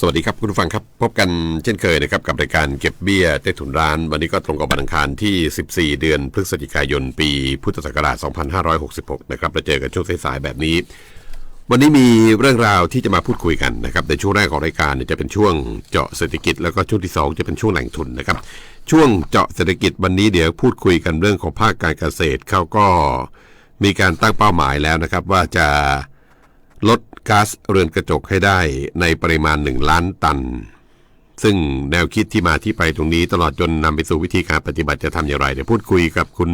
สวัสดีครับคุณผู้ฟังครับ พบกันเช่นเคยนะครับกับรายการเก็บเบี้ยใต้ถุนร้าน วันนี้ก็ตรงกับวันอังคารที่ 14 เดือนพฤศจิกายน ปีพุทธศักราช 2566 นะครับเราเจอกันช่วงสายๆแบบนี้ วันนี้มีเรื่องราวที่จะมาพูดคุยกันนะครับในช่วงแรกของรายการจะเป็นช่วงเจาะเศรษฐกิจ แล้วก็ช่วงที่สองจะเป็นช่วงแหล่งทุนนะครับ ช่วงเจาะเศรษฐกิจวันนี้เดี๋ยวพูดคุยกันเรื่องของภาคการเกษตรเขาก็มีการตั้งเป้าหมายแล้วนะครับว่าจะลด ก๊าซเรือนกระจกให้ได้ในปริมาณ 1 ล้านตัน ซึ่งแนวคิดที่มาที่ไปตรงนี้ตลอดจนนำไปสู่วิธีการปฏิบัติจะทำอย่างไรเดี๋ยวพูดคุยกับคุณ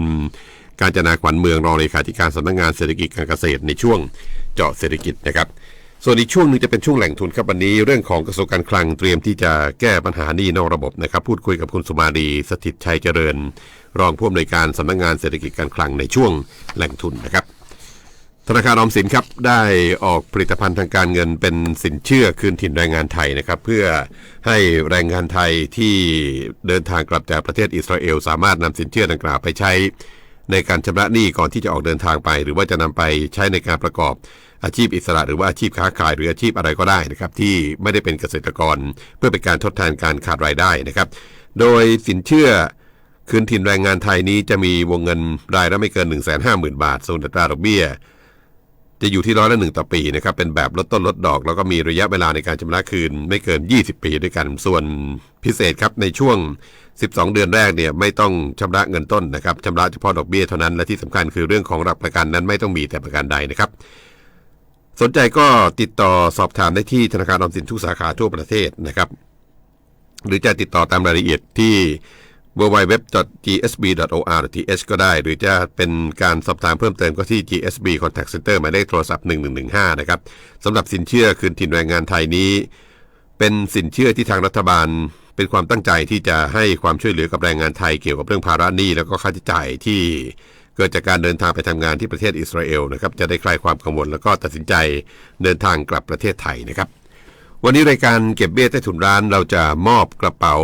การจนาขวัญเมืองรองเลขาธิการสำนักงานเศรษฐกิจการเกษตรในช่วงเจาะเศรษฐกิจนะครับ ส่วนอีกช่วงนึงจะเป็นช่วงแหล่งทุนครับวันนี้ เรื่องของกระทรวงการคลังเตรียมที่จะแก้ปัญหานี้นอกระบบนะครับ พูดคุยกับคุณสุมาลีสถิตชัยเจริญ รองผู้อำนวยการสำนักงานเศรษฐกิจการคลังในช่วงแหล่งทุนนะครับ ธนาคารออมสินครับได้ออกผลิตภัณฑ์ทางการเงินเป็นสินเชื่อคืนถิ่นแรงงานไทยนะครับ เพื่อให้แรงงานไทยที่เดินทางกลับจากประเทศอิสราเอล สามารถนำสินเชื่อดังกล่าวไปใช้ ในการชำระหนี้ก่อนที่จะออกเดินทางไป หรือว่าจะนำไปใช้ในการประกอบอาชีพอิสระหรือว่าอาชีพค้าขายหรืออาชีพอะไรก็ได้นะครับ ที่ไม่ได้เป็นเกษตรกร เพื่อเป็นการทดแทนการขาดรายได้นะครับ โดยสินเชื่อคืนถิ่นแรงงานไทยนี้จะมีวงเงินรายละไม่เกิน 1 5 0 0 0 0 บาทส่วนอัตราดอกเบี้ย จะอยู่ที่ร้อยละหนึ่งต่อปีนะครับเป็นแบบลดต้นลดดอก แล้วก็มีระยะเวลาในการชำระคืน ไม่เกิน 20 ปีด้วยกัน ส่วนพิเศษครับในช่วง 12 เดือนแรกเนี่ยไม่ต้องชำระเงินต้นนะครับชำระเฉพาะดอกเบี้ยเท่านั้นและที่สำคัญคือเรื่องของหลักประกันนั้นไม่ต้องมีแต่ประการใดนะครับ สนใจก็ติดต่อสอบถามได้ที่ธนาคารออมสินทุกสาขาทั่วประเทศนะครับ หรือจะติดต่อตามรายละเอียดที่ www.gsb.or.th ก็ได้ หรือจะเป็นการสอบถามเพิ่มเติมก็ที่ GSB Contact Center หมายเลขโทรศัพท์ 1115 นะครับสำหรับสินเชื่อคืนถิ่นแรงงานไทยนี้ เป็นสินเชื่อที่ทางรัฐบาล เป็นความตั้งใจที่จะให้ความช่วยเหลือกับแรงงานไทยเกี่ยวกับเรื่องภาระหนี้แล้วก็ค่าใช้จ่ายที่เกิดจากการเดินทางไปทำงานที่ประเทศอิสราเอลนะครับจะได้คลายความกังวลแล้วก็ตัดสินใจเดินทางกลับประเทศไทยนะครับ วันนี้รายการเก็บเบี้ยใต้ถุนร้านเราจะมอบกระเป๋า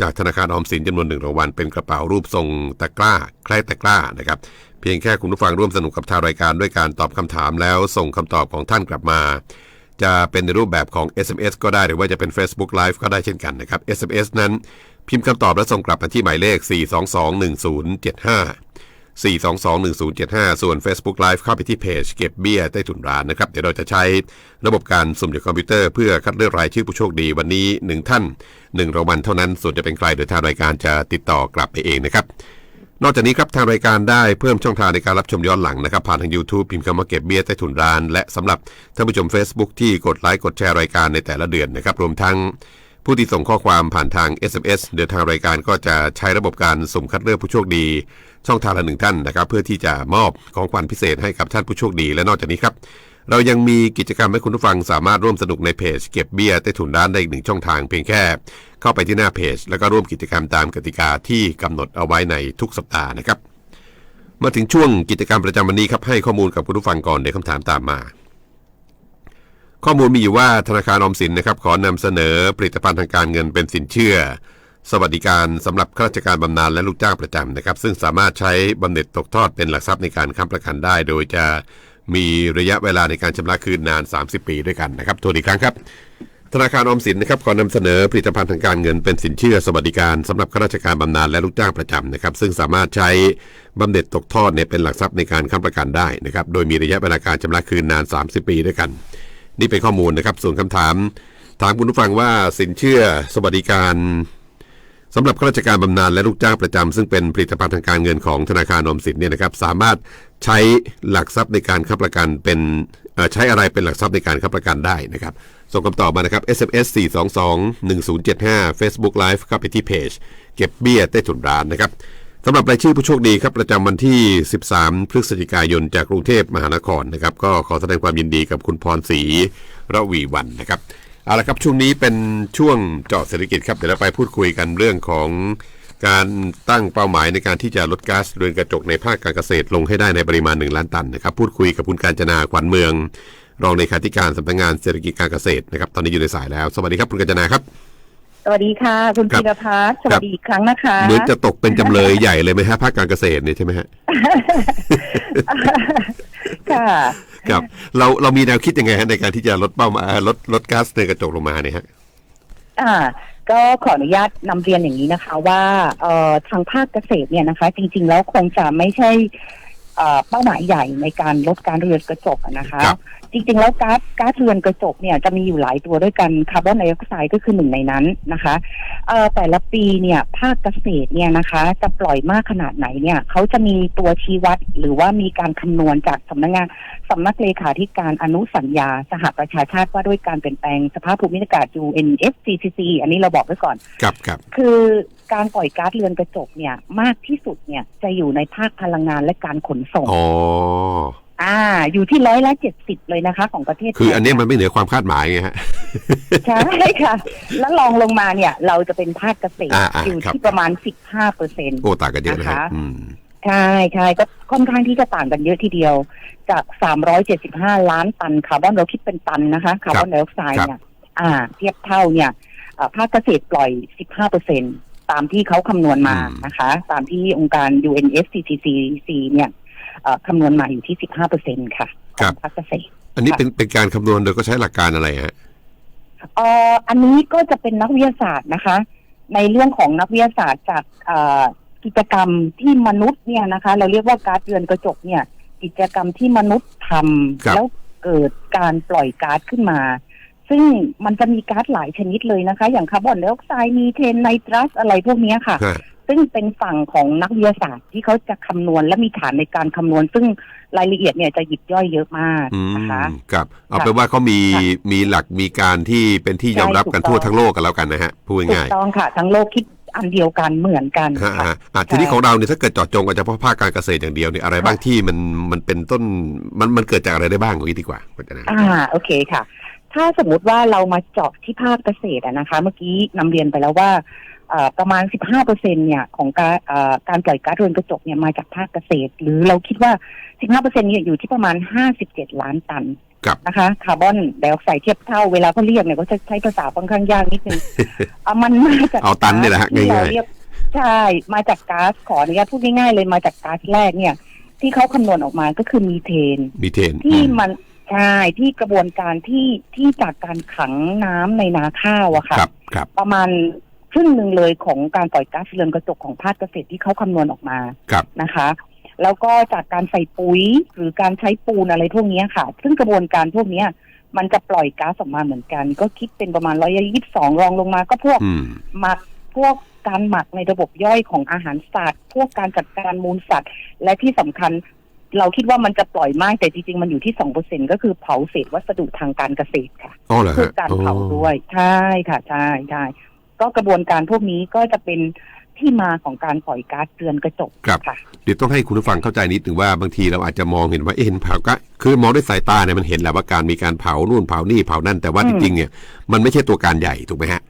จากธนาคารออมสินจำนวนหนึ่งรางวัลเป็นกระเป๋ารูปทรงตะกร้าคล้ายตะกร้านะครับเพียงแค่คุณผู้ฟังร่วมสนุกกับทางรายการด้วยการตอบคำถามแล้วส่งคำตอบของท่านกลับมา จะเป็นในรูปแบบของ SMS ก็ได้หรือว่าจะเป็น Facebook Live ก็ได้เช่นกันนะครับ SMS นั้นพิมพ์คำตอบและส่งกลับมาที่หมายเลข 4221075 4221075 ส่วน Facebook Live เข้าไปที่เพจเก็บเบี้ยใต้ถุนร้านนะครับ เดี๋ยวเราจะใช้ระบบการสุ่มจากคอมพิวเตอร์เพื่อคัดเลือกรายชื่อผู้โชคดีวันนี้ 1 ท่าน1รางวัลเท่านั้น ส่วนจะเป็นใครโดยทางรายการจะติดต่อกลับไปเองนะครับ นอกจากนี้ครับทางรายการได้เพิ่มช่องทางในการรับชมย้อนหลังนะครับ ผ่านทาง YouTube พิมพ์คำว่าเก็บเบี้ยใต้ถุนร้าน และสำหรับท่านผู้ชม Facebook ที่กดไลค์กดแชร์รายการในแต่ละเดือนนะครับรวมทั้ง ผู้ที่ส่งข้อความผ่านทาง SMS เดี๋ยวทางรายการก็จะใช้ระบบการสุ่มคัดเลือกผู้โชคดี ช่องทางละหนึ่งท่านนะครับ เพื่อที่จะมอบของขวัญพิเศษให้กับท่านผู้โชคดี และนอกจากนี้ครับ เรายังมีกิจกรรมให้คุณผู้ฟังสามารถร่วมสนุกในเพจเก็บเบี้ยใต้ถุนร้านได้อีกหนึ่งช่องทางเพียงแค่ เข้าไปที่หน้าเพจ แล้วก็ร่วมกิจกรรมตามกติกาที่กำหนดเอาไว้ในทุกสัปดาห์นะครับมาถึงช่วงกิจกรรมประจำวันนี้ครับให้ข้อมูลกับคุณผู้ฟังก่อนเดี๋ยวคำถามตามมา ข้อมูลมีอยู่ว่าธนาคารอมสินนะครับขอนำเสนอผลิตภัณฑ์ทางการเงินเป็นสินเชื่อ สวัสดิการสำหรับข้าราชการบำนาญและลูกจ้างประจำนะครับ ซึ่งสามารถใช้บำเหน็จตกทอดเป็นหลักทรัพย์ในการค้ำประกันได้ โดยจะมีระยะเวลาในการชำระคืนนาน 30 ปีด้วยกันนะครับทวนอีกครั้งครับ ธนาคารออมสินนะครับขอนำเสนอผลิตภัณฑ์ทางการเงินเป็นสินเชื่อ สวัสดิการสำหรับข้าราชการบำนาญและลูกจ้างประจำนะครับ ซึ่งสามารถใช้บำเหน็จตกทอดเนี่ยเป็นหลักทรัพย์ในการค้ำประกันได้นะครับ โดยมีระยะเวลาการชำระคืนนาน 30 ปีด้วยกัน นี่เป็นข้อมูลนะครับ ส่วนคำถาม ถามคุณผู้ฟังว่าสินเชื่อสวัสดิการสำหรับข้าราชการบำนาญและลูกจ้างประจำซึ่งเป็นผลิตภัณฑ์ทางการเงินของธนาคารอมสินเนี่ยนะครับสามารถใช้หลักทรัพย์ในการค้ำประกันเป็นใช้อะไรเป็นหลักทรัพย์ในการค้ำประกันได้นะครับส่งคำตอบมานะครับ SMS 422 1075 Facebook Live เข้าไปที่เพจ เก็บเบี้ยใต้ถุนร้านนะครับ สำหรับรายชื่อผู้โชคดีครับประจำวันที่ 13 พฤศจิกายนจากกรุงเทพมหานครนะครับ ก็ขอแสดงความยินดีกับคุณพรศรีระวีวันนะครับเอาละครับช่วงนี้เป็นช่วงเจาะเศรษฐกิจครับเดี๋ยวเราไปพูดคุยกันเรื่องของการตั้งเป้าหมายในการที่จะลดก๊าซเรือนกระจกในภาคการเกษตรลงให้ได้ในปริมาณ 1 ล้านตันนะครับ พูดคุยกับคุณการจนาขวัญเมือง รองเลขาธิการสำนักงานเศรษฐกิจการเกษตรนะครับ ตอนนี้อยู่ในสายแล้ว สวัสดีครับคุณกัญจนาครับ วัสดีค่ะ คุณครับพีรพัฒน์สวัสดีอีกครั้งนะคะเหมือนจะตกเป็นจำเลยใหญ่เลยไหมฮะภาคการเกษตรเนี่ยใช่ไหมฮะค่ะครับเราเรามีแนวคิดยังไงฮะในการที่จะลดเป้าหมายลดลดก๊าซเรือนกระจกลงมาเนี่ยฮะอ่า ก็ขออนุญาตนำเรียนอย่างนี้นะคะ ว่าเอ่อทางภาคเกษตรเนี่ยนะคะ จริง ๆ แล้วคงจะไม่ใช่เอ่อเป้าหมายใหญ่ในการลดการเรือนกระจกอะนะคะครับ จริงๆ แล้วก๊าซก๊าซเรือนกระจกเนี่ยจะมีอยู่หลายตัวด้วยกันคาร์บอนไดออกไซด์ก็คือหนึ่งในนั้นนะคะเอ่อแต่ละปีเนี่ยภาคเกษตรเนี่ยนะคะ จะปล่อยมากขนาดไหนเนี่ยเขาจะมีตัวชี้วัด หรือว่ามีการคำนวณจากสำนักงานสำนักเลขาธิการอนุสัญญา สหประชาชาติว่าด้วยการเปลี่ยนแปลงสภาพภูมิอากาศ UNFCCC อันนี้เราบอกไว้ก่อนครับครับคือการปล่อยก๊าซเรือนกระจกเนี่ยมากที่สุดเนี่ยจะอยู่ในภาคพลังงานและการขนส่ง อ๋ออ่า อยู่ที่ร้อยละเจ็ดสิบเลยนะคะ ของประเทศคืออันเนี้ยไทยมันไม่เหนือความคาดหมายไงฮะ ใช่ค่ะ แล้วลองลงมาเนี่ย เราจะเป็นภาคเกษตรอ่าอ่าอยู่ครับที่ประมาณสิบห้าเปอร์เซ็นโอ้ต่างกันเยอะนะนะฮะคะอืมใช่ใช่ก็ค่อนข้างที่จะต่างกันเยอะทีเดียว จากสามร้อยเจ็ดสิบห้าล้านตันคาร์บอนเราคิดเป็นตันนะคะคาร์บอนไดออกไซด์เนี่ยอ่า เทียบเท่าเนี่ยเอ่อภาคเกษตรปล่อยสิบห้าเปอร์เซ็นตามที่เขาคำนวณมาอืมนะคะ ตามที่องค์การ UNFCCC เนี่ยเอ่อ คำนวณมาอยู่ที่สิบห้าเปอร์เซ็นค่ะของภาคเกษตรอันนี้ค่ะเป็นเป็นการคำนวณโดยก็ใช้หลักการอะไรฮะเอ่ออันนี้ก็จะเป็นนักวิทยาศาสตร์นะคะ ในเรื่องของนักวิทยาศาสตร์จากเอ่อกิจกรรมที่มนุษย์เนี่ยนะคะ เราเรียกว่าก๊าซเรือนกระจกเนี่ย กิจกรรมที่มนุษย์ทครับำแล้วเกิดการปล่อยก๊าซขึ้นมา ซึ่งมันจะมีก๊าซหลายชนิดเลยนะคะ อย่างคาร์บอนไดออกไซด์มีเทนไนตรัสอะไรพวกเนี้ยค่ะฮะ ซึ่งเป็นฝั่งของนักวิทยาศาสตร์ที่เขาจะคำนวณและมีฐานในการคำนวณ ซึ่งรายละเอียดเนี่ยจะหยิบย่อยเยอะมากอืมนะคะครับเอาค่ะเป็นว่าเขามีค่ะมีหลักมีการที่เป็นที่ยอมรับกันใช่ถูกต้องทั่วทั้งโลกกันแล้วกันนะฮะพูดถูกง่ายต้องค่ะ ทั้งโลกคิดอันเดียวกันเหมือนกันๆฮะค่ะฮะอะทีนี้ของเราเนี่ยถ้าเกิดเจาะจงกันเฉพาะภาคการเกษตรอย่างเดียวเนี่ยอะไรบ้างที่มันมันเป็นต้นมันมันเกิดจากอะไรได้บ้างอย่างนี้ดีกว่าก็จะนะอ่าโอเคค่ะ ถ้าสมมุติว่าเรามาเจาะที่ภาคเกษตรอะนะคะ เมื่อกี้นำเรียนไปแล้วว่าเอ่อ ประมาณ 15เปอร์เซ็นเนี่ยของการเอ่อการปล่อยก๊าซเรือนกระจกเนี่ยมาจากภาคเกษตร หรือเราคิดว่า 15เปอร์เซ็นเนี่ยอยู่ที่ประมาณ 57 ล้านตันครับนะคะคาร์บอนไดออกไซด์เทียบเท่าเวลาเขาเรียกเนี่ยเขาจะใช้ภาษาค่อนข้างยากนิดนึงอะมันมาจากเอาตันนี่แหละฮะที่เราง่ายๆเรียกใช่ มาจากก๊าซขออนุญาตพูดง่ายๆเลยมาจากก๊าซแรกเนี่ย ที่เขาคำนวณออกมาก็คือมีเทนมีเทนที่อืมมันใช่ที่กระบวนการที่ที่จากการขังน้ำในนาข้าวอะค่ะครับครับประมาณ ครึ่งหนึ่งเลยของการปล่อยก๊าซเรือนกระจกของภาคเกษตรที่เขาคำนวณออกมาครับนะคะ แล้วก็จากการใส่ปุ๋ยหรือการใช้ปูนอะไรพวกเนี้ยค่ะ ซึ่งกระบวนการพวกเนี้ยมันจะปล่อยก๊าซออกมาเหมือนกัน ก็คิดเป็นประมาณร้อยยี่สิบสองรองลงมา ก็พวกอืมหมักพวกการหมักในระบบย่อยของอาหารสัตว์ พวกการจัดการมูลสัตว์ และที่สำคัญเราคิดว่ามันจะปล่อยมากแต่จริง ๆ มันอยู่ที่สองเปอร์เซ็นก็คือเผาเศษวัสดุทางการเกษตรค่ะอ๋อเหรอคืฮะอการอ๋อเผาด้วย ใช่ค่ะ ใช่ใช่ ก็กระบวนการพวกนี้ก็จะเป็นที่มาของการปล่อยก๊าซเรือนกระจกครับค่ะ เดี๋ยวต้องให้คุณผู้ฟังเข้าใจนิดหนึ่งว่าบางทีเราอาจจะมองเห็นว่าเอ๊ะเห็นเผาก็คือมองด้วยสายตาเนี่ยมันเห็นแหละว่าการมีการเผานู่นเผานี่เผานั่นแต่ว่าอืจมริงๆเนี่ยมันไม่ใช่ตัวการใหญ่ถูกไหมฮะ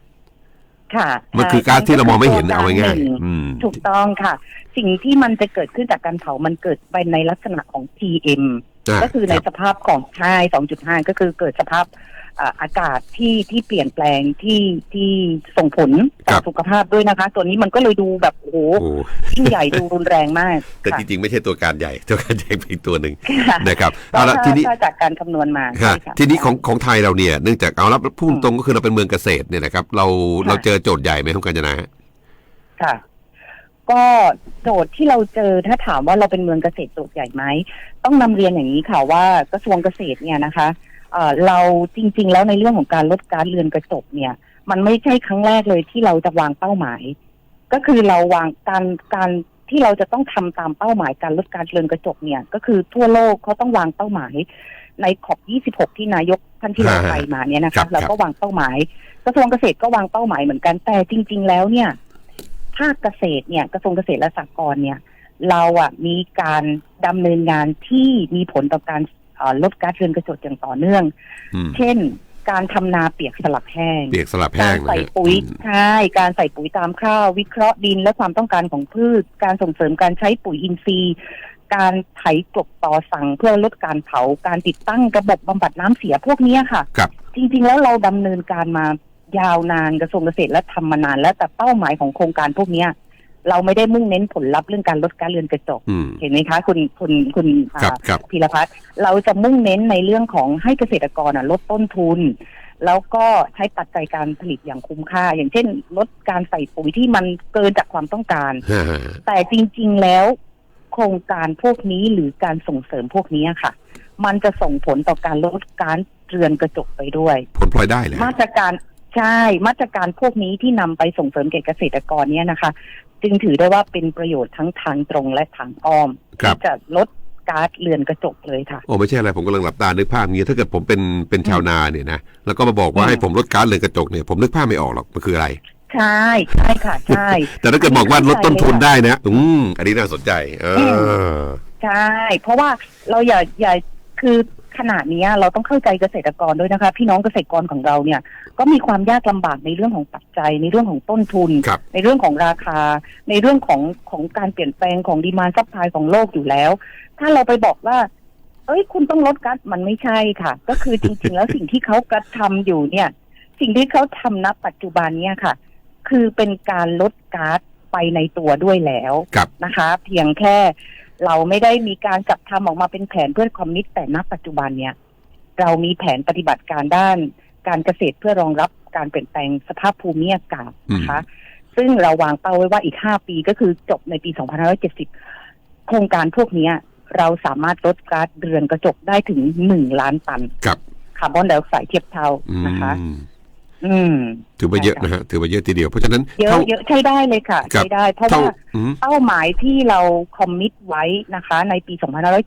ค่ะมันคือใช่การที่เรามองไม่เห็นตัวเอากรง่ายหนึ่งๆอืมถูกต้องค่ะ สิ่งที่มันจะเกิดขึ้นจากการเผามันเกิดไปในลักษณะของ PM ะก็คือในรับสภาพของใช่2.5 ก็คือเกิดสภาพ อ่าอากาศที่ที่เปลี่ยนแปลงที่ที่ส่งผลต่อสุขภาพด้วยนะคะ ตัวนี้มันก็เลยดูแบบโอ้โหโอ้ยิ่งใหญ่ดูรุนแรงมาก แต่ค่ะจริงๆ ไม่ใช่ตัวการใหญ่ ตัวการใหญ่เป็นอีกตัวหนึ่งค่ะนะครับก็เอาละทีนี้ก็จากการคำนวณมาฮะใช่ค่ะทีนี้ของของไทยเราเนี่ยเนื่องจากเอาละพูดอืมตรงก็คือเราเป็นเมืองเกษตรเนี่ยนะครับ เราค่ะเราเจอโจทย์ใหญ่ไหมคุณกัญจนาฮะค่ะก็โจทย์ที่เราเจอถ้าถามว่าเราเป็นเมืองเกษตรโจทย์ใหญ่ไหมต้องนำเรียนอย่างนี้ค่ะว่ากระทรวงเกษตรเนี่ยนะคะ เอ่อเราจริง ๆ แล้วในเรื่องของการลดก๊าซเรือนกระจกเนี่ย มันไม่ใช่ครั้งแรกเลยที่เราจะวางเป้าหมาย ก็คือเราวางการการที่เราจะต้องทำตามเป้าหมายการลดการเรือนกระจกเนี่ย ก็คือทั่วโลกเขาต้องวางเป้าหมาย ในขอบ 26 ที่นายกท่านที่เราอ่าไปมาเนี่ยนะครัคะบเราก็วางเป้าหมาย กระทรวงเกษตรก็วางเป้าหมายเหมือนกันแต่จริง ๆ แล้วเนี่ยภาคเกษตรเนี่ยกระทรวงเกษตรและสหกรณ์เนี่ย เราอะมีการดำเนินงานที่มีผลต่อการเอ่อ ลดก๊าซเรือนกระจกอย่างต่อเนื่องอืมเช่น การทำนาเปียกสลับแห้ง เปียกสลับแห้การงนะใส่ฮะปุ๋ยอืมใช่การใส่ปุ๋ยตามข้าว วิเคราะห์ดินและความต้องการของพืช การส่งเสริมการใช้ปุ๋ยอินทรีย์ การไถกลบต่อสั่งเพื่อลดการเผา การติดตั้งระบบบำบัดน้ำเสียพวกเนี้ยค่ะครับจริง ๆ แล้วเราดำเนินการมายาวนานกระทรวงเกษตรและทำมานานแล้วแต่เป้าหมายของโครงการพวกเนี้ย เราไม่ได้มุ่งเน้นผลลัพธ์เรื่องการลดการเรือนกระจกอืมเห็นไหมคะ คุณคุณคุณอ่าครับครับพีรพัฒน์เราจะมุ่งเน้นในเรื่องของให้เกษตรกรอะลดต้นทุน แล้วก็ใช้ปัจจัยการผลิตอย่างคุ้มค่า อย่างเช่น ลดการใส่ปุ๋ยที่มันเกินจากความต้องการฮะฮะแต่จริง ๆแล้ว โครงการพวกนี้หรือการส่งเสริมพวกนี้ค่ะ มันจะส่งผลต่อการลดการเรือนกระจกไปด้วย ผลพลอยได้เลยมาตรการใช่มาตรการพวกนี้ที่นำไปส่งเสริมแก่เกษตรกรเนี่ยนะคะ จึงถือได้ว่าเป็นประโยชน์ทั้งทางตรงและทางอ้อมครับที่จะลดก๊าซเรือนกระจกเลยค่ะโอ้ไม่ใช่อะไรผมกำลังหลับตานึกภาพอย่างนี้ถ้าเกิดผมเป็นเป็นชาวนาเนี่ยนะแล้วก็มาบอกว่าอืมให้ผมลดก๊าซเรือนกระจกเนี่ยผมนึกภาพไม่ออกหรอกมันคืออะไร ใช่ใช่ค่ะใช่ แต่ถ้าเกิดบอกว่าลดต้นทุนได้นะ อืมอันนี้น่าสนใจ เออใช่เพราะว่าเราอย่าอย่าคือ ขนาดนี้ยเราต้องเข้าใจเกษตรกรด้วยนะคะ พี่น้องเกษตรกรของเราเนี่ยก็มีความยากลำบากในเรื่องของปัจจัย ในเรื่องของต้นทุนครับในเรื่องของราคา ในเรื่องของของการเปลี่ยนแปลงของดีมานซัพพลายของโลกอยู่แล้ว ถ้าเราไปบอกว่า เอ้ย คุณต้องลดก๊าซมันไม่ใช่ค่ะ ก็คือจริงๆ แล้วสิ่งที่เขากระทำอยู่เนี่ย สิ่งที่เขาทำณปัจจุบันเนี่ยค่ะ คือเป็นการลดก๊าซไปในตัวด้วยแล้วครับนะคะ เพียงแค่ เราไม่ได้มีการจัดทำออกมาเป็นแผนเพื่อคอมมิตแต่ณปัจจุบันเนี่ย เรามีแผนปฏิบัติการด้านการเกษตรเพื่อรองรับการเปลี่ยนแปลงสภาพภูมิอากาศนะคะ ซึ่งเราวางเป้าไว้ว่าอีก5ปีก็คือจบในปี2570โครงการพวกเนี้ยเราสามารถลดก๊าซเรือนกระจกได้ถึง1ล้านตันครับคาร์บอนไดออกไซด์เทียบเท่าอืนะคะมอืม ถือว่าเยอะนะฮะถือว่าเยอะทีเดียวเพราะฉะนั้นเยอะเท่าเยอะใช้ได้เลยค่ะครับใช้ได้ เพราะเท่าว่าอืมเป้าหมายที่เราคอมมิตไว้นะคะ ในปี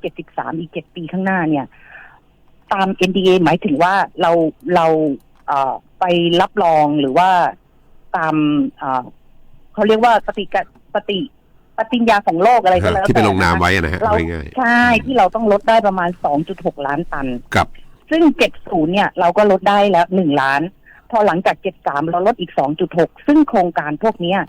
2573 อีก 7 ปีข้างหน้าเนี่ย ตาม NDA หมายถึงว่าเราเราเอ่อไปรับรองหรือว่าตามเอ่อเขาเรียกว่าปฏิกะปฏิปฏิญญาของโลกอะไรก็แล้วที่ไปแต่ลงนามนะคะไว้อะนะฮะเราง่ายใช่ที่เราต้องลดได้ประมาณ 2.6 ล้านตันๆครับซึ่ง 70 เนี่ย เราก็ลดได้แล้ว 1 ล้าน พอหลังจาก73เราลดอีก2.6ซึ่งโครงการพวกเนี้ย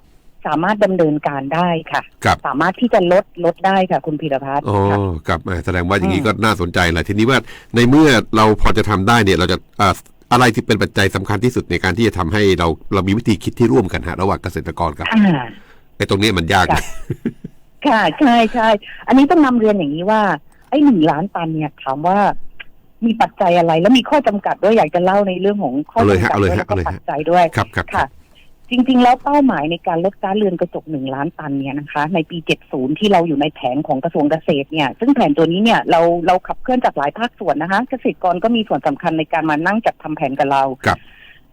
สามารถดำเนินการได้ค่ะครับสามารถที่จะลดลดได้ค่ะ คุณพีรพัฒน์อ๋อค่ะครับอ่าแสดงว่าอย่างนี้อืมก็น่าสนใจแหละทีนี้ว่าในเมื่อเราพอจะทำได้เนี่ยเราจะอ่าอะไรที่เป็นปัจจัยสำคัญที่สุดในการที่จะทำให้เราเรามีวิธีคิดที่ร่วมกันฮะระหว่างเกษตรกรกับอ่าไอ้ตรงนี้มันยากนะค่ะใช่ใช่อันนี้ต้องนำเรียนอย่างนี้ว่าไอ้หนึ่งล้านตันเนี่ยถามว่า มีปัจจัยอะไร แล้วมีข้อจำกัดด้วยอยากจะเล่าในเรื่องของข้อเอาเลยจำฮะกัดเอาเลยด้วยฮะแล้วก็เอาเลยฮะปัจจัยด้วยครับครับค่ะ จริง ๆ แล้วเป้าหมายในการลดก๊าซเรือนกระจกหนึ่งล้านตันเนี่ยนะคะ ในปี 70 ที่เราอยู่ในแผนของกระทรวงเกษตรเนี่ย ซึ่งแผนตัวนี้เนี่ยเราเราขับเคลื่อนจากหลายภาคส่วนนะคะ เกษตรกรก็มีส่วนสำคัญในการมานั่งจัดทำแผนกับเราครับ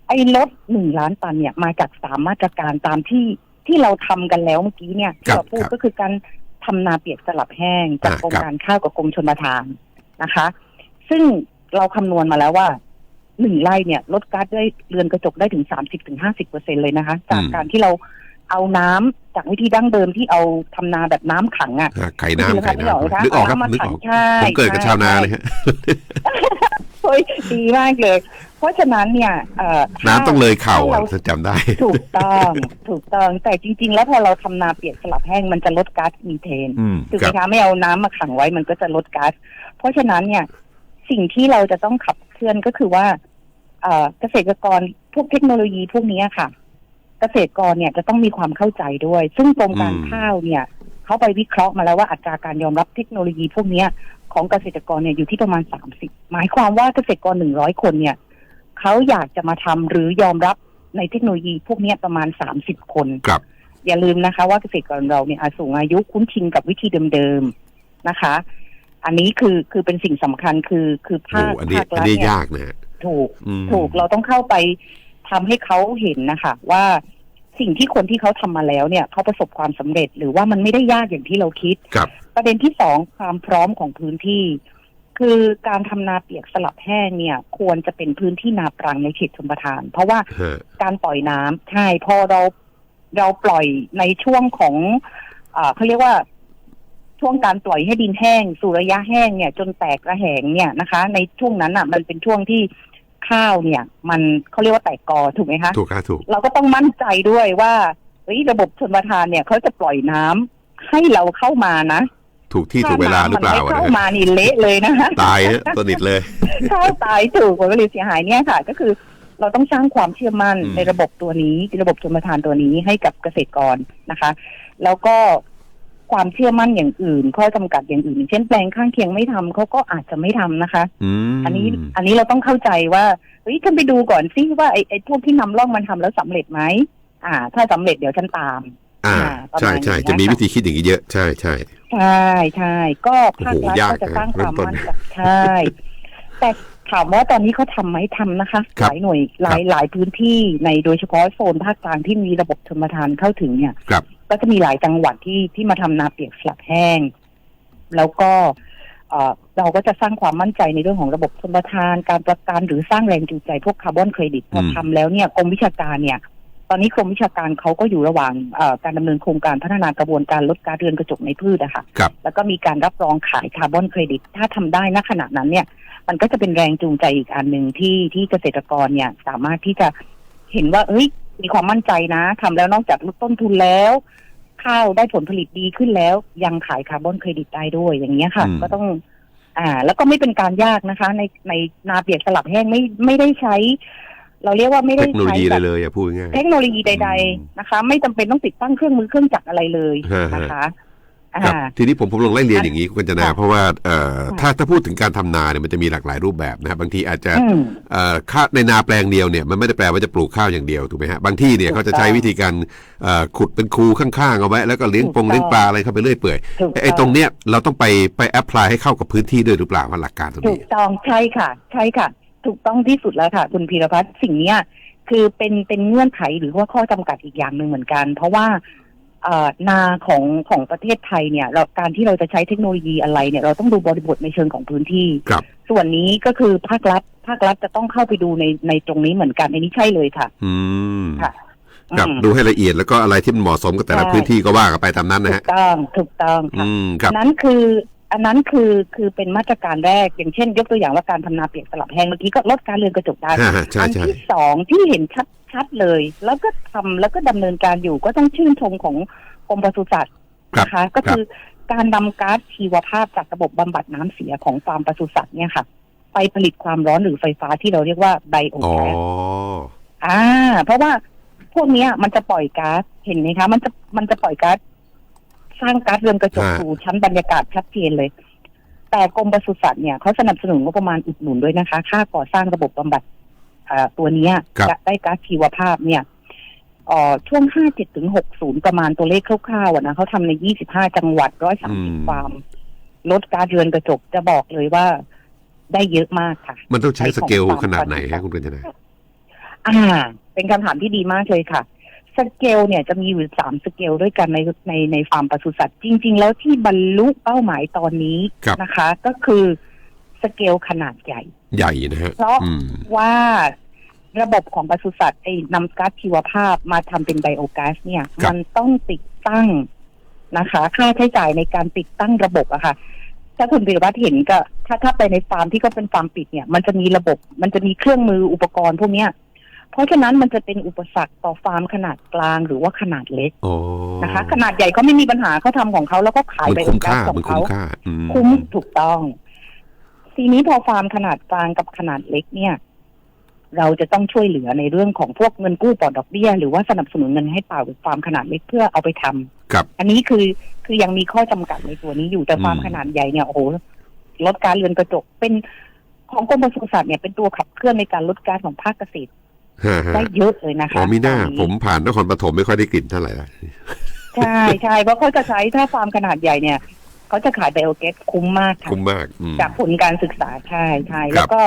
ไอ้ลดหนึ่งล้านตันเนี่ยมาจากสามมาตรการตามที่ที่เราทำกันแล้วเมื่อกี้เนี่ยที่เราพูดก็คือการทำนาเปียกสลับแห้งจากกรมการข้าวกับกรมชลประทานนะคะ ซึ่งเราคำนวณมาแล้วว่าหนึ่งไร่เนี่ยลดก๊าซได้เรือนกระจกได้ถึงสามสิบถึงห้าสิบเปอร์เซ็นเลยนะคะ จากการที่เราเอาน้ำจากวิธีดั้งเดิมที่เอาทำนาแบบน้ำขังอะอ่าไข่น้ำไข่นึกออกไหมน้ำนึกออกครับเอามานึกออกขังใช่ผมเกิดกับใช่ชาวนาใช่เลยฮะโอ้ยดีมากเลย เพราะฉะนั้นเนี่ยเอ่อถ้าน้ำต้องเลยเข่าอะถ้ถ้าจำได้ ถูกต้องถูกต้องแต่จริง ๆ แล้วพอเราทำนาเปียกสลับแห้งมันจะลดก๊าซมีเทนอืมถูกคไหมรับคะไม่เอาน้ำมาขังไว้มันก็จะลดก๊าซเพราะฉะนั้นเนี่ย สิ่งที่เราจะต้องขับเคลื่อนก็คือว่าเอ่อเกษตรกรพวกเทคโนโลยีพวกนี้ค่ะ เกษตรกรเนี่ยจะต้องมีความเข้าใจด้วย ซึ่งกรมการอืมข้าวเนี่ยเขาไปวิเคราะห์มาแล้วว่าอัตราการยอมรับเทคโนโลยีพวกเนี้ยของเกษตรกรเนี่ยอยู่ที่ประมาณสามสิบหมายความว่าเกษตรกรหนึ่งร้อยคนเนี่ยเขาอยากจะมาทำหรือยอมรับในเทคโนโลยีพวกเนี้ยประมาณสามสิบคนครับอย่าลืมนะคะว่าเกษตรกรเราเนี่ยอาจสูงอายุคุ้นชินกับวิธีเดิมๆนะคะ อันนี้คือคือเป็นสิ่งสำคัญคือคือโอ้ภาคอันนี้ภาคอันรัฐนี้เนี่ยยากนะฮะถูกอืมถูกเราต้องเข้าไปทำให้เขาเห็นนะคะว่าสิ่งที่คนที่เขาทำมาแล้วเนี่ยเขาประสบความสำเร็จหรือว่ามันไม่ได้ยากอย่างที่เราคิดครับประเด็นที่สองความพร้อมของพื้นที่ คือการทำนาเปียกสลับแห้งเนี่ย ควรจะเป็นพื้นที่นาปรังในเขตชลประทาน เพราะว่าฮะการปล่อยน้ำใช่พอเราเราปล่อยในช่วงของอ่าเขาเรียกว่า ช่วงการปล่อยให้ดินแห้ง สู่ระยะแห้งเนี่ย จนแตกระแหงเนี่ยนะคะ ในช่วงนั้นอะ มันเป็นช่วงที่ข้าวเนี่ย มันเขาเรียกว่าแตกกอถูกไหมคะถูกครับถูก เราก็ต้องมั่นใจด้วยว่าเฮ้ยระบบชนประทานเนี่ยเขาจะปล่อยน้ำให้เราเข้ามานะถูกที่ถูกเวลาหรือเปล่าถ้น้ำมันไม่นะเข้าฮะมานี่เละเลยนะคะตายฮะสนิทเลยข้าวตายถูกผลผลิตเสียหายเนี่ยค่ะ ก็คือเราต้องสร้างความเชื่อมั่นอืมในระบบตัวนี้ ระบบชนประทานตัวนี้ให้กับเกษตรกรนะคะ แล้วก็ ความเชื่อมั่นอย่างอื่น ข้อจำกัดอย่างอื่นอย่างเช่นแปลงข้างเคียงไม่ทำเขาก็อาจจะไม่ทำนะคะอืมอันนี้อันนี้เราต้องเข้าใจว่าเฮ้ยฉันไปดูก่อนซิว่าไอ้ไอ้พวกที่นำร่องมันทำแล้วสำเร็จไหมอ่า ถ้าสำเร็จเดี๋ยวฉันตาม อ่าอ่าประใช่มาณใช่นี้จะมีนะคะวิธีคิดอย่างนี้เยอะใช่ใช่ใช่ใช่ก็ภาครัฐโอ้โหยากก็จะสร้างความเริ่มต้นมั่นใจใช่แต่ถามว่าตอนนี้เขาทำไหมทำนะคะคหรับลายหน่วยหลายหลายพื้นที่ในโดยเฉพาะโซนภาคกลางที่มีระบบชลประทานเข้าถึงเนี่ยครับ ก็จะมีหลายจังหวัดที่ที่มาทำนาเปียกสลับแห้ง แล้วก็เอ่อเราก็จะสร้างความมั่นใจในเรื่องของระบบชลประทานการประกันหรือสร้างแรงจูงใจพวกคาร์บอนเครดิตพอมทำแล้วเนี่ยกรมวิชาการเนี่ย ตอนนี้กรมวิชาการเขาก็อยู่ระหว่างเอ่อการดำเนินโครงการพัฒนากระบวนการลดก๊าซเรือนกระจกในพืชอะค่ะครับแล้วก็มีการรับรองขายคาร์บอนเครดิต ถ้าทำได้ณขณะนั้นเนี่ย มันก็จะเป็นแรงจูงใจอีกอันหนึ่งที่ที่เกษตรกรเนี่ยสามารถที่จะเห็นว่าเอ้ย มีความมั่นใจนะทำแล้วนอกจากลดต้นทุนแล้ว ข้าวได้ผลผลิตดีขึ้นแล้ว ยังขายคาร์บอนเครดิตได้ด้วยอย่างเงี้ยค่ะอืมก็ต้อง อ่า แล้วก็ไม่เป็นการยากนะคะ ในในนาเปียกสลับแห้งไม่ไม่ได้ใช้ เราเรียกว่าไม่เทได้คโนโลใช้ยีแบเลบยเลยอะพูดง่ายเทคโนโลยีใดอืมๆนะคะ ไม่จำเป็นต้องติดตั้งเครื่องมือเครื่องจักรอะไรเลยฮะฮะนะคะ ครับอ่าทีนี้ผมผมลองไล่เรียนอย่างนี้คุณกัญจนาค่ะเพราะว่าเอ่อค่ะถ้าถ้าพูดถึงการทำนาเนี่ยมันจะมีหลากหลายรูปแบบนะครับบางทีอาจจะอืมเอ่อข้าวในนาแปลงเดียวเนี่ยมันไม่ได้แปลว่าจะปลูกข้าวอย่างเดียวถูกไหมฮะบางที่เนี่ยถูกเขาจะใช้ต้องวิธีการเอ่อขุดเป็นคูข้างๆเอาไว้ แล้วก็เลี้ยงถูกปงเลี้ยงต้องปลาอะไรเข้าไปเรื่อยเปื่อยถูกไอ้ตรงเนี้ยเราต้องไปไปแอพพลายให้เข้ากับพื้นที่ด้วยหรือเปล่าว่าหลักการตรงถูนี้กต้องใช่ค่ะใช่ค่ะ ถูกต้องที่สุดแล้วค่ะ คุณพีรพัฒน์สิ่งเนี้ยคือเป็นเป็นเงื่อนไขหรือว่าข้อจำกัดอีกอย่างหนึ่งเหมือนกัน เพราะว่าเอ่อ นาของของประเทศไทยเนี่ยเราการที่เราจะใช้เทคโนโลยีอะไรเนี่ยเราต้องดูบริบทในเชิงของพื้นที่ ครับ ส่วนนี้ก็คือภาครัฐภาครัฐจะต้องเข้าไปดูในในตรงนี้เหมือนกันอันนี้ใช่เลยค่ะ อืมค่ะครับอืม ดูให้ละเอียดแล้วก็อะไรที่มันเหมาะสมกับแต่ละใช่ พื้นที่ก็ว่ากันไปตามนั้นนะถูฮะ กต้องถูกต้องค่ะ อืมครับ อันนั้นคืออันนั้นคือคือเป็นมาตรการแรกอย่างเช่น ยกตัวอย่างว่าการทำนาเปียกสลับแห้งเมื่อกี้ก็ลดการเรือนกระจกได้ ฮะฮะใช่อันใช่ที่สองที่เห็นชัด ชัดเลย แล้วก็ทำแล้วก็ดำเนินการอยู่ก็ต้องชื่นชมของกรมปศุสัตว์ครับนะคะก็คือการนำก๊าซชีวภาพจากระบบบำบัดน้ำเสียของฟาร์มปศุสัตว์เนี่ยค่ะ ไปผลิตความร้อนหรือไฟฟ้าที่เราเรียกว่าไบโออ๋อแก๊สอ่า เพราะว่าพวกเนี้ยมันจะปล่อยก๊าซเห็นไหมคะ มันจะมันจะปล่อยก๊าซสร้างก๊าซเรือนกระจกฮะสู่ชั้นบรรยากาศชัดเจนเลย แต่กรมปศุสัตว์เนี่ยเขาสนับสนุนงบประมาณอุดหนุนด้วยนะคะ ค่าก่อสร้างระบบบำบัดอ่า ตัวเนี้ยครับจะได้ก๊าซชีวภาพเนี่ยเอ่อช่วง 57 ถึง 60 ประมาณตัวเลขคร่าวๆอะนะเขาทำใน 25 จังหวัด 130 ฟาร์ม ลดก๊าซเรือนกระจกจะบอกเลยว่าได้เยอะมากค่ะ มันต้องใช้สเกลของขนาดไหนควาฮะมคุณกัญจนาอ่า เป็นคำถามที่ดีมากเลยค่ะ สเกลเนี่ยจะมีอยู่สามสเกลด้วยกันในในในฟาร์มปศุสัตว์ จริง ๆ แล้วที่บรรลุเป้าหมายตอนนี้ครับนะคะ ก็คือสเกลขนาดใหญ่ ใหญ่นะฮะเพราะอืมว่าระบบของปศุสัตว์ไอ้นำก๊าซชีวภาพมาทำเป็นไบโอแก๊สเนี่ยครับมันต้องติดตั้งนะคะ ค่าใช้จ่ายในการติดตั้งระบบอะค่ะ ถ้าคุณพิรวัตรเห็นก็ ถ้าถ้าไปในฟาร์มที่ก็เป็นฟาร์มปิดเนี่ย มันจะมีระบบ มันจะมีเครื่องมืออุปกรณ์พวกเนี้ยเพราะฉะนั้นมันจะเป็นอุปสรรคต่อฟาร์มขนาดกลางหรือว่าขนาดเล็กอ๋อนะคะ ขนาดใหญ่เขาไม่มีปัญหาเขาทำของเขาแล้วก็ขายมันไบโอคุ้มแก๊สค่าของมันเขาคุ้มค่าอืมคุ้มถูกต้อง ทีนี้พอฟาร์มขนาดกลางกับขนาดเล็กเนี่ย เราจะต้องช่วยเหลือในเรื่องของพวกเงินกู้ปลอดดอกเบี้ย หรือว่าสนับสนุนเงินให้เปล่ากับฟาร์มขนาดเล็กเพื่อเอาไปทำครับ อันนี้คือคือยังมีข้อจำกัดในตัวนี้อยู่แต่ฟาร์มอืมขนาดใหญ่เนี่ยโอ้โหลดการเรือนกระจกเป็นของกรมปศุสัตว์เนี่ยเป็นตัวขับเคลื่อนในการลดก๊าซของภาคเกษตรฮะฮะได้เยอะเลยนะคะอ๋อมีหน้าตอผมผ่านนครปฐมไม่ค่อยได้กลิ่นเท่าไหร่ละใช่ใช่เพราะเขาจะใช้ถ้าฟาร์มขนาดใหญ่เนี่ย เขาจะขายไบโอแก๊สคุ้มมากค่ะคุ้มมากอืมจากผลการศึกษาใช่ใช่ครับแล้วก็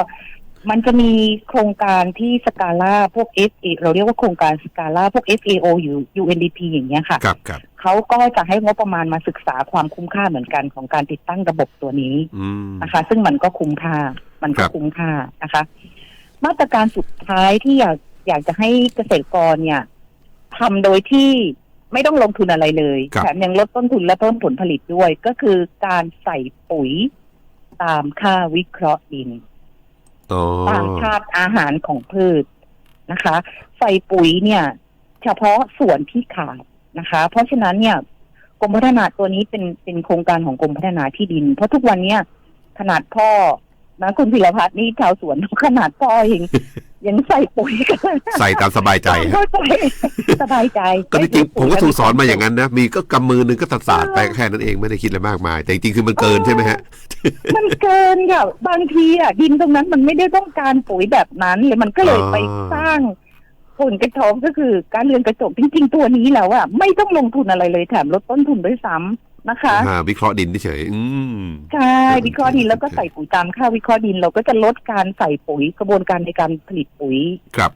มันจะมีโครงการที่สกาล่าพวก S A เราเรียกว่าโครงการสกาล่าพวก FAO อยู่ UNDP อย่างเงี้ยค่ะครับครับเขาก็จะให้งบประมาณมาศึกษาความคุ้มค่าเหมือนกันของการติดตั้งระบบตัวนี้อืมนะคะ ซึ่งมันก็คุ้มค่า มันครัก็บคุ้มค่านะคะ มาตรการสุดท้ายที่อยากอยากจะให้เกษตรกรเนี่ยทำโดยที่ ไม่ต้องลงทุนอะไรเลยครับแถมยังลดต้นทุนและเพิ่มผลผลิตด้วย ก็คือการใส่ปุ๋ยตามค่าวิเคราะห์ดินอ๋อตามธาตุอาหารของพืชนะคะ ใส่ปุ๋ยเนี่ย เฉพาะส่วนที่ขาดนะคะ เพราะฉะนั้นเนี่ยกรมพัฒนาตัวนี้เป็นเป็นโครงการของกรมพัฒนาที่ดิน เพราะทุกวันเนี้ยขนาดพ่อ นะคุณพิรพัฒน์นี่ชาวสวนขนาดพ่อเองยังใส่ปุ๋ยกันใส่ตามสบายใจฮะเข้าใจสบายใจ ก็จริงๆผมก็ถูกสอนมาอย่างนั้นนะ มีก็กำมือหนึงก็ตัดสาดไปแค่นั้นเองไม่ได้คิดอะไรมากมาย แต่จริงๆคือมันเกินใช่ไหมฮะ มันเกินค่ะบางทีอะดินตรงนั้นมันไม่ได้ต้องการปุ๋ยแบบนั้นเลยมันก็เลยอ๋อไปสร้างผลกระทบก็คือการเรือนกระจกจริงๆตัวนี้แล้วอะไม่ต้องลงทุนอะไรเลยแถมลดต้นทุนด้วยซ้ำ นะคะอ่าวิเคราะห์ดินเฉยๆอืมใช่วิเคราะห์ดินแล้วก็ใส่ปุ๋ยตามค่าวิเคราะห์ดิน เราก็จะลดการใส่ปุ๋ยกระบวนการในการผลิตปุ๋ยครับ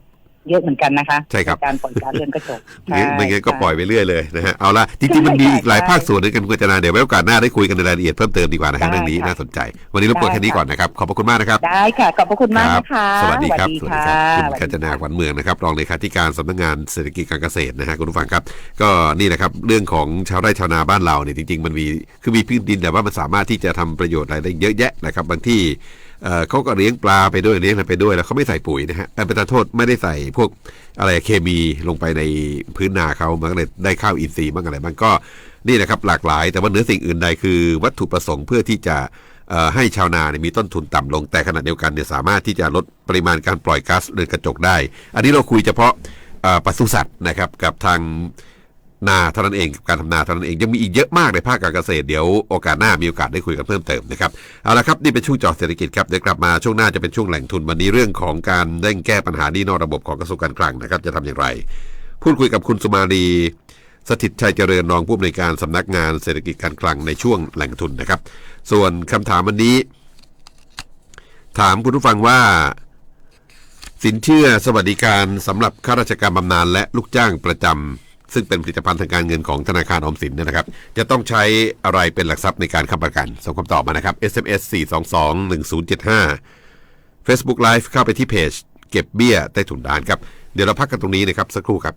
เยอะเหมือนกันนะคะใช่ครับนการปล่อยก๊าซเรือนกระจกไม่ไม่งั้นก็ใช่ปล่อยไปเรื่อยเลยนะฮะเอาละจริงๆมันมีอีกหลายภาคส่วนด้วยกันคุณกัญจนาเดี๋ยวไว้โอกาสหน้าได้คุยกันในรายละเอียดเพิ่มเติมดีกว่านะฮะได้เรื่องนี้ค่ะน่าสนใจ วันนี้รบกวนได้แค่นี้ค่ะก่อนนะครับขอบพระคุณมากนะครับได้ค่ะขอบพระคุณมากนะคะสวัสดีครับสสวัวัสสดีดีคค่ะรับคุณกัญจนาขวัญเมืองนะครับรองเลขาธิการสำนักงานเศรษฐกิจการเกษตรนะฮะคุณผู้ฟังครับ ก็นี่นะครับเรื่องของชาวไร่ชาวนาบ้านเราเนี่ยจริง ๆ มันมีคือมีพื้นดินแต่ว่ามันสามารถที่จะทำประโยชน์อะไรได้เยอะแยะนะครับบางที่ เเขาก็เลี้ยงปลาไปด้วยเลี้ยงอะไรไปด้วยแล้วเขาไม่ใส่ปุ๋ยนะฮะเอ่อเป็นตาโทษไม่ได้ใส่พวกอะไรเคมีลงไปในพื้นนาเขามันก็เลยได้ข้าวอินทรีย์บ้างอะไรบ้างก็นี่นะครับหลากหลาย แต่ว่าเหนือสิ่งอื่นใดคือ วัตถุประสงค์เพื่อที่จะให้ชาวนาเนี่ยมีต้นทุนต่ำลงแต่ขณะเดียวกันเนี่ยสามารถที่จะลดปริมาณการปล่อยก๊าซเรือนกระจกได้ อันนี้เราคุยเฉพาะปศุสัตว์นะครับกับทาง นาเท่านั้นเองกับการทำนาเท่านั้นเองยังมีอีกเยอะมากในภาคการเกษตรเดี๋ยวโอกาสหน้ามีโอกาสได้คุยกันเพิ่มเติมนะครับเอาละครับนี่เป็นช่วงจอเศรษฐกิจครับเดี๋ยวกลับมาช่วงหน้าจะเป็นช่วงแหล่งทุนวันนี้เรื่องของการเร่งแก้ปัญหานี้นอกระบบของกระทรวงการคลังนะครับจะทำอย่างไร พูดคุยกับคุณสุมาลีสถิตชัยเจริญรองผู้อำนวยการสำนักงานเศรษฐกิจการคลังในช่วงแหล่งทุนนะครับ ส่วนคำถามวันนี้ ถามคุณผู้ฟังว่าสินเชื่อสวัสดิการสำหรับข้าราชการบำนาญและลูกจ้างประจำ ซึ่งเป็นผลิตภัณฑ์ทางการเงินของธนาคารออมสินเนยนะครับ จะต้องใช้อะไรเป็นหลักทรัพย์ในการค้ำประกัน ส่งคำตอบมานะครับ SMS 422 1075 Facebook Live เข้าไปที่เพจ เก็บเบี้ยใต้ถุนดานครับ เดี๋ยวเราพักกันตรงนี้นะครับ สักครู่ครับ